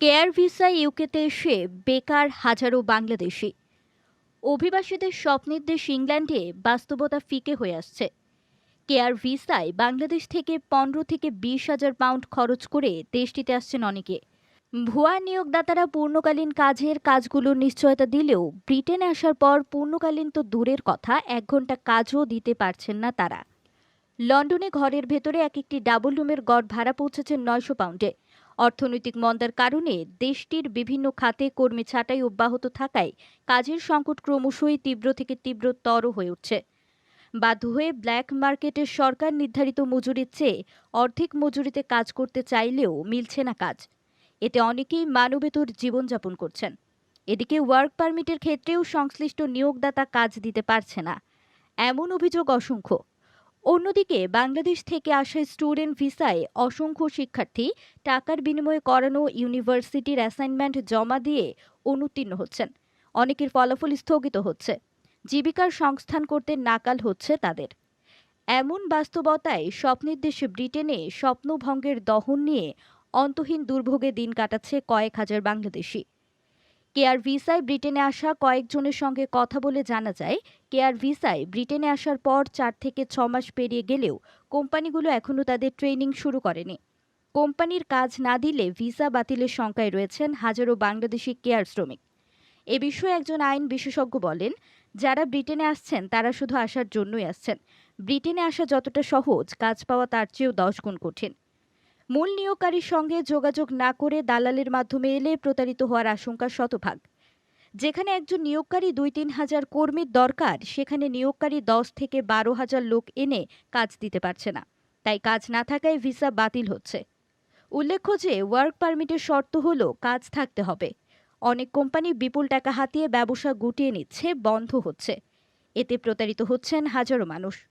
Care visa ইউকেতে এসে বেকার হাজারো বাংলাদেশি। অভিবাসীদের স্বপ্নের দেশ ইংল্যান্ডে বাস্তবতা ফিকে হয়ে আসছে। কেয়ার ভিসায় বাংলাদেশ থেকে পনেরো থেকে বিশ হাজার পাউন্ড খরচ করে দেশটিতে আসছেন অনেকে। ভুয়া নিয়োগদাতারা পূর্ণকালীন কাজের কাজগুলোর নিশ্চয়তা দিলেও ব্রিটেনে আসার পর পূর্ণকালীন তো দূরের কথা, এক ঘণ্টা কাজও দিতে পারছেন না তারা। লন্ডনে ঘরের ভেতরে এক একটি ডাবল রুমের গড় ভাড়া পৌঁছেছে নয়শো পাউন্ডে। অর্থনৈতিক মন্দার কারণে দেশটির বিভিন্ন খাতে কর্মী ছাঁটাই অব্যাহত থাকায় কাজের সংকট ক্রমশই তীব্র থেকে তীব্রতর হয়ে উঠছে। বাধ্য হয়ে ব্ল্যাক মার্কেটের সরকার নির্ধারিত মজুরির চেয়ে অর্ধেক মজুরিতে কাজ করতে চাইলেও মিলছে না কাজ। এতে অনেকেই মানবেতর জীবনযাপন করছেন। এদিকে ওয়ার্ক পারমিটের ক্ষেত্রেও সংশ্লিষ্ট নিয়োগদাতা কাজ দিতে পারছে না। এমন অভিযোগ অসংখ্য। অন্যদিকে, বাংলাদেশ থেকে আসা স্টুডেন্ট ভিসায় অসংখ্য শিক্ষার্থী টাকার বিনিময়ে করানো ইউনিভার্সিটির অ্যাসাইনমেন্ট জমা দিয়ে অনুত্তীর্ণ হচ্ছেন। অনেকের ফলাফল স্থগিত হচ্ছে। জীবিকার সংস্থান করতে নাকাল হচ্ছে তাদের। এমন বাস্তবতায় স্বপ্নের দেশে ব্রিটেনে স্বপ্নভঙ্গের দহন নিয়ে অন্তহীন দুর্ভোগে দিন কাটাচ্ছে কয়েক হাজার বাংলাদেশি। কেয়ার ভিসায় ব্রিটেনে আসা কয়েকজনের সঙ্গে কথা বলে জানা যায়, কেয়ার ভিসায় ব্রিটেনে আসার পর চার থেকে ছ মাস পেরিয়ে গেলেও কোম্পানিগুলো এখনও তাদের ট্রেনিং শুরু করেনি। কোম্পানির কাজ না দিলে ভিসা বাতিলের শঙ্কায় রয়েছেন হাজারো বাংলাদেশি কেয়ার শ্রমিক। এ বিষয়ে একজন আইন বিশেষজ্ঞ বলেন, যারা ব্রিটেনে আসছেন তারা শুধু আসার জন্যই আসছেন। ব্রিটেনে আসা যতটা সহজ, কাজ পাওয়া তার চেয়েও দশ গুণ কঠিন। মূল নিয়োগকারীর সঙ্গে যোগাযোগ না করে দালালের মাধ্যমে এলে প্রতারিত হওয়ার আশঙ্কা শতভাগ। যেখানে একজন নিয়োগকারী দুই তিন হাজার কর্মীর দরকার, সেখানে নিয়োগকারী দশ থেকে বারো হাজার লোক এনে কাজ দিতে পারছে না। তাই কাজ না থাকায় ভিসা বাতিল হচ্ছে। উল্লেখ্য যে, ওয়ার্ক পারমিটের শর্ত হল কাজ থাকতে হবে। অনেক কোম্পানি বিপুল টাকা হাতিয়ে ব্যবসা গুটিয়ে নিচ্ছে, বন্ধ হচ্ছে। এতে প্রতারিত হচ্ছেন হাজারো মানুষ।